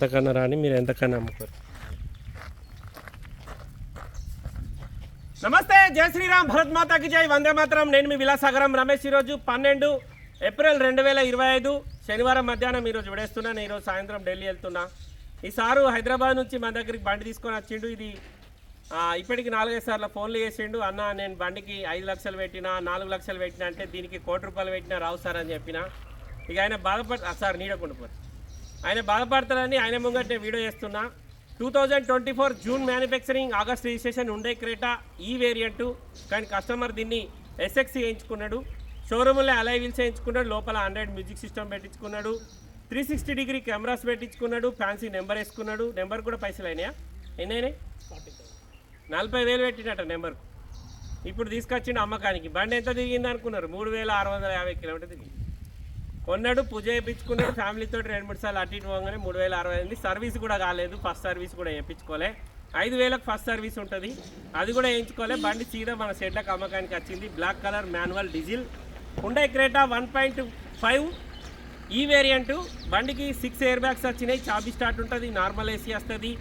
ఎంతకన్నా రాని మీరు ఎంతకన్నా అమ్ముకోరు. నమస్తే జై శ్రీరామ్ భరత్ మాతాకి జై వందే మాత్రం. నేను మీ విలాసాగరం రమేష్ ఈరోజు పన్నెండు ఏప్రిల్ రెండు వేల ఇరవై ఐదు శనివారం మధ్యాహ్నం ఈరోజు విడేస్తున్నాను. ఈరోజు సాయంత్రం ఢిల్లీ వెళ్తున్నా. ఈ సారు హైదరాబాద్ నుంచి మన దగ్గరికి బండి తీసుకొని వచ్చిండు. ఇది ఇప్పటికి నాలుగైదు సార్లు ఫోన్లు చేసిండు. అన్న నేను బండికి ఐదు లక్షలు పెట్టినా నాలుగు లక్షలు పెట్టినా అంటే దీనికి కోటి రూపాయలు పెట్టినా రావు సార్ అని చెప్పిన. ఇక ఆయన బాధపడ ఆ, సార్ నీడకుండా పోరు ఆయన బాధపడతారని ఆయన ముంగట నేను వీడియో చేస్తున్నా. Two thousand twenty four June manufacturing August registration ఉండే క్రేటా ఈ వేరియంటు కానీ కస్టమర్ దీన్ని ఎస్ఎక్సీ వేయించుకున్నాడు షోరూంలో అలై వీల్స్ వేయించుకున్నాడు లోపల హండ్రెడ్ మ్యూజిక్ సిస్టమ్ పెట్టించుకున్నాడు. త్రీ సిక్స్టీ డిగ్రీ కెమెరాస్ పెట్టించుకున్నాడు. ఫ్యాన్సీ నెంబర్ వేసుకున్నాడు. నెంబర్ కూడా పైసలు అయినాయా? ఎన్ని అయినాయి నలభై వేలు పెట్టినట్ట నెంబర్కు ఇప్పుడు తీసుకొచ్చిండు అమ్మకానికి. బండి ఎంత తిరిగింది అనుకున్నారు? మూడు వేల ఆరు వందల యాభై కిలోమీటర్ తిరిగింది కొన్నాడు పూజ చేయించుకున్నాడు ఫ్యామిలీతో రెండు మూడు సార్లు అటు ఇటు పోగానే మూడు వేల అరవై ఎనిమిది. సర్వీస్ కూడా కాలేదు ఫస్ట్ సర్వీస్ కూడా వేయించుకోలే ఐదు వేలకు ఫస్ట్ సర్వీస్ ఉంటుంది. అది కూడా వేయించుకోలే బండి సీదా మన షెడ్లకు అమ్మకానికి వచ్చింది. బ్లాక్ కలర్ మాన్యువల్ డీజిల్ ఉండే Creta one point five E variant బండికి సిక్స్ ఎయిర్ బ్యాగ్స్ వచ్చినాయి. చాబీ స్టార్ట్ ఉంటుంది నార్మల్ ఏసీ వస్తుంది.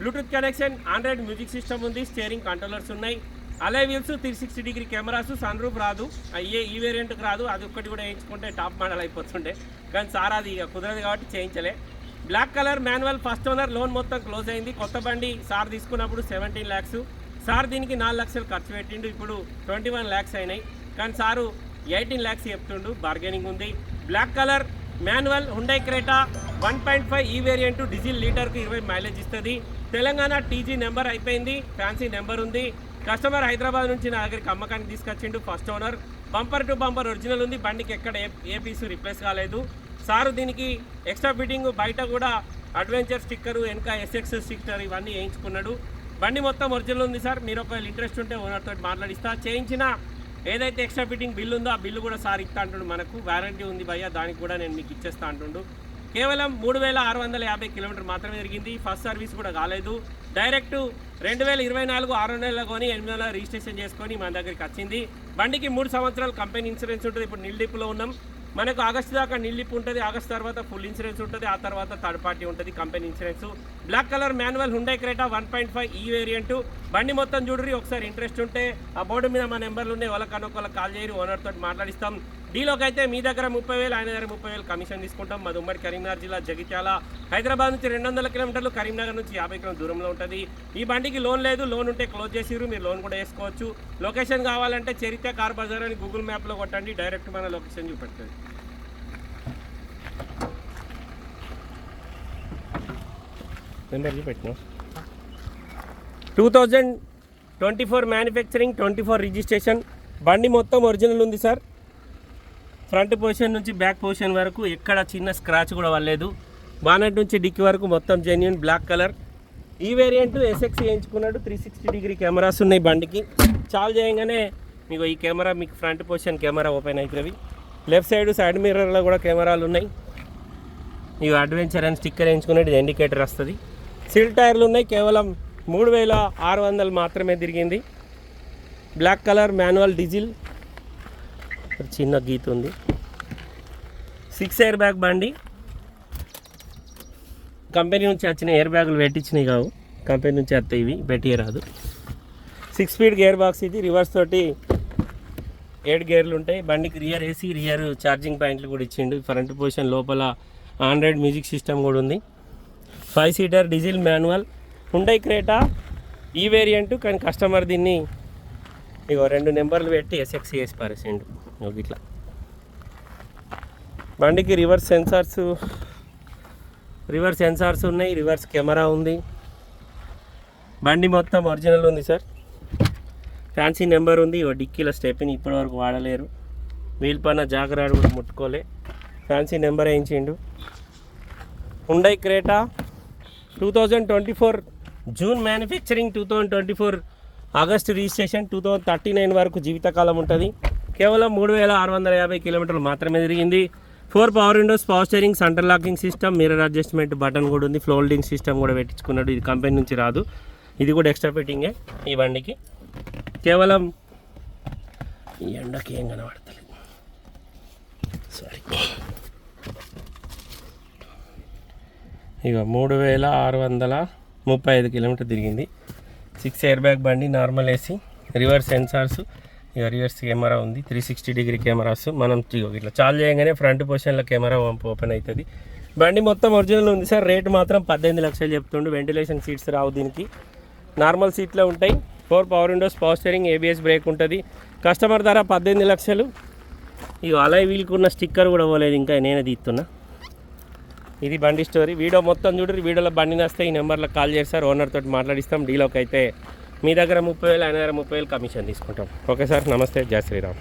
Bluetooth connection Android music system ఉంది. స్టీరింగ్ కంట్రోలర్స్ ఉన్నాయి. Alloy wheels three sixty degree cameras sun roof రాదు అయ్యే ఈ వేరియంట్కి రాదు. అది ఒక్కటి కూడా వేయించుకుంటే టాప్ మోడల్ అయిపోతుండే. కానీ సార్ అది ఇక కుదరదు కాబట్టి చేయించలే. Black colour manual first owner loan మొత్తం క్లోజ్ అయింది. కొత్త బండి సార్ తీసుకున్నప్పుడు సెవెంటీన్ ల్యాక్స్. సార్ దీనికి నాలుగు లక్షలు ఖర్చు పెట్టిండు. ఇప్పుడు ట్వంటీ వన్ ల్యాక్స్ అయినాయి. కానీ సారు ఎయిటీన్ ల్యాక్స్ చెప్తుండు. బార్గెనింగ్ ఉంది. Black colour manual Hyundai Creta one point five E variant diesel లీటర్కు ఇరవై మైలేజ్ ఇస్తుంది. తెలంగాణ టీజీ నెంబర్ అయిపోయింది. ఫ్యాన్సీ నెంబర్ ఉంది. కస్టమర్ హైదరాబాద్ నుంచి నా దగ్గరికి అమ్మకానికి తీసుకొచ్చిండు. First owner bumper to bumper original ఉంది. బండికి ఎక్కడ ఏ ఏ పీసు రిప్లేస్ కాలేదు. సారు దీనికి ఎక్స్ట్రా ఫిట్టింగ్ బయట కూడా అడ్వెంచర్ స్టిక్కర్ వెనక ఎస్ఎక్స్ స్టిక్కర్ ఇవన్నీ వేయించుకున్నాడు. బండి మొత్తం ఒరిజినల్ ఉంది సార్. మీరు ఒకవేళ ఇంట్రెస్ట్ ఉంటే ఓనర్తో మాట్లాడిస్తా. చేయించిన ఏదైతే ఎక్స్ట్రా ఫిట్టింగ్ బిల్ ఉందో ఆ బిల్లు కూడా సార్ ఇస్తా అంటుండు మనకు. వారంటీ ఉంది భయ్య దానికి కూడా నేను మీకు ఇచ్చేస్తా అంటుండు. కేవలం మూడు వేల ఆరు వందల యాభై కిలోమీటర్ మాత్రమే జరిగింది. ఫస్ట్ సర్వీస్ కూడా కాలేదు. డైరెక్ట్ రెండు వేల ఇరవై నాలుగు ఆరు నెలల కొని ఎనిమిది నెలలు రిజిస్ట్రేషన్ చేసుకొని మన దగ్గరికి వచ్చింది. బండికి మూడు సంవత్సరాలు కంపెనీ ఇన్సూరెన్స్ ఉంటుంది. ఇప్పుడు నిల్డిప్లో ఉన్నాం. మనకు ఆగస్టు దాకా నిల్లిప్పు ఉంటుంది. ఆగస్ట్ తర్వాత ఫుల్ ఇన్సూరెన్స్ ఉంటుంది. ఆ తర్వాత థర్డ్ పార్టీ ఉంటుంది company insurance. Black colour manual Hyundai Creta one point five E variant. బండి మొత్తం చూడరి ఒకసారి ఇంట్రెస్ట్ ఉంటే ఆ బోర్డు మీద మా నెంబర్లు ఉన్నాయి వాళ్ళకన్నా ఒకళ్ళకి కాల్ చేయరు ఓనర్ తోటి మాట్లాడిస్తాం. డీలోకి అయితే మీ దగ్గర ముప్పై వేలు ఆయన దగ్గర ముప్పై వేలు కమిషన్ తీసుకుంటాం. మాది ఉమ్మడి కరీంనగర్ జిల్లా జగిత్యాల. హైదరాబాద్ నుంచి రెండు వందల కిలోమీటర్లు కరీంనగర్ నుంచి యాభై కిలోమీటర్ దూరంలో ఉంటుంది. ఈ బండికి లోన్ లేదు లోన్ ఉంటే క్లోజ్ చేసిరు మీరు లోన్ కూడా వేసుకోవచ్చు. లొకేషన్ కావాలంటే చరిత్ర కార్ బజార్ అని గూగుల్ మ్యాప్లో కొట్టండి డైరెక్ట్ మన లొకేషన్ చూపెడుతుంది. Number చూపెట్టినా? Two thousand twenty four manufacturing twenty four registration. బండి మొత్తం ఒరిజినల్ ఉంది సార్. ఫ్రంట్ పొజిషన్ నుంచి బ్యాక్ పొజిషన్ వరకు ఎక్కడ చిన్న స్క్రాచ్ కూడా వల్లేదు బానెట్ నుంచి డిక్కి వరకు మొత్తం genuine black colour E variant SX చేయించుకున్నాడు three sixty degree cameras ఉన్నాయి బండికి. చాలు చేయగానే మీకు ఈ కెమెరా మీకు ఫ్రంట్ పొజిషన్ కెమెరా ఓపెన్ అవుతుంది లెఫ్ట్ సైడ్ సైడ్ మిర్రర్లో కూడా కెమెరాలు ఉన్నాయి. ఇవి అడ్వెంచర్ అని స్టిక్కర్ వేయించుకునేది ఇండికేటర్ వస్తుంది. సిల్ టైర్లు ఉన్నాయి. కేవలం మూడు వేల ఆరు వందలు మాత్రమే తిరిగింది. బ్లాక్ కలర్ మాన్యువల్ డీజిల్ ఇక్కడ చిన్న గీత ఉంది. సిక్స్ ఎయిర్ బ్యాగ్ బండి. కంపెనీ నుంచి వచ్చిన ఎయిర్ బ్యాగులు పెట్టించినవి కావు. కంపెనీ నుంచి వస్తాయి ఇవి పెట్టి రాదు సిక్స్ స్పీడ్ గేర్ బాక్స్ ఇది. రివర్స్ తోటి ఏడు గేర్లు ఉంటాయి. బండికి రియర్ ఏసీ రియర్ ఛార్జింగ్ పాయింట్లు కూడా ఇచ్చిండు. ఫ్రంట్ పొజిషన్ లోపల ఆండ్రాయిడ్ మ్యూజిక్ సిస్టమ్ కూడా ఉంది. Five seater diesel manual Hyundai Creta E variant కానీ కస్టమర్ దీన్ని ఇగో రెండు నెంబర్లు పెట్టి ఎస్ఎక్స్ వేసి పారేసిండు ఇట్లా బండికి రివర్స్ సెన్సార్స్ రివర్స్ సెన్సార్స్ ఉన్నాయి రివర్స్ కెమెరా ఉంది. బండి మొత్తం ఒరిజినల్ ఉంది సార్ ఫ్యాన్సీ నెంబర్ ఉంది. ఓ డిక్కీలో స్టెప్ని ఇప్పటివరకు వాడలేరు. వీల్ పైన జాగ్రత్త కూడా ముట్టుకోలే. Fancy number వేయించిండు Hyundai Creta two thousand twenty four June manufacturing two thousand twenty four August registration two thousand thirty nine వరకు జీవితకాలం ఉంటుంది. కేవలం మూడు వేల ఆరు వందల యాభై కిలోమీటర్లు మాత్రమే తిరిగింది. Four power windows power steering centre locking system mirror adjustment button కూడా ఉంది. ఫ్లోల్డింగ్ సిస్టమ్ కూడా పెట్టించుకున్నాడు. ఇది కంపెనీ నుంచి రాదు. ఇది కూడా ఎక్స్ట్రా ఫిట్టింగే ఈ బండికి. కేవలం ఈ ఎండకి ఏం కనబడతలేదు. సారీ ఇక మూడు వేల ఆరు వందల ముప్పై ఐదు కిలోమీటర్ తిరిగింది. సిక్స్ ఎయిర్ బ్యాగ్ బండి నార్మల్ ఏసీ రివర్స్ సెన్సార్స్ ఇక రివర్స్ కెమెరా ఉంది. త్రీ సిక్స్టీ డిగ్రీ కెమెరాస్ మనం ఇట్లా చాలు చేయగానే ఫ్రంట్ పొజిషన్లో కెమెరా ఓపెన్ అవుతుంది బండి మొత్తం ఒరిజినల్ ఉంది సార్. రేట్ మాత్రం పద్దెనిమిది లక్షలు చెప్తుండు. వెంటిలేషన్ సీట్స్ రావు దీనికి. నార్మల్ సీట్లో ఉంటాయి. Four power windows power steering ABS brake ఉంటుంది. కస్టమర్ ధర పద్దెనిమిది లక్షలు. ఇక అలాయ్ వీల్కి ఉన్న స్టిక్కర్ కూడా పోలేదు ఇంకా నేనే తీస్తున్నా. ఇది బండి స్టోరీ వీడియో మొత్తం చూడరు. వీడియోలో బండి నస్తే ఈ నెంబర్లో కాల్ చేస్తారు ఓనర్ తోటి మాట్లాడిస్తాం. డీలోకి అయితే మీ దగ్గర ముప్పై వేలు ఆయన దగ్గర ముప్పై వేలు కమిషన్ తీసుకుంటాం. ఓకే సార్ నమస్తే జయ శ్రీరామ్.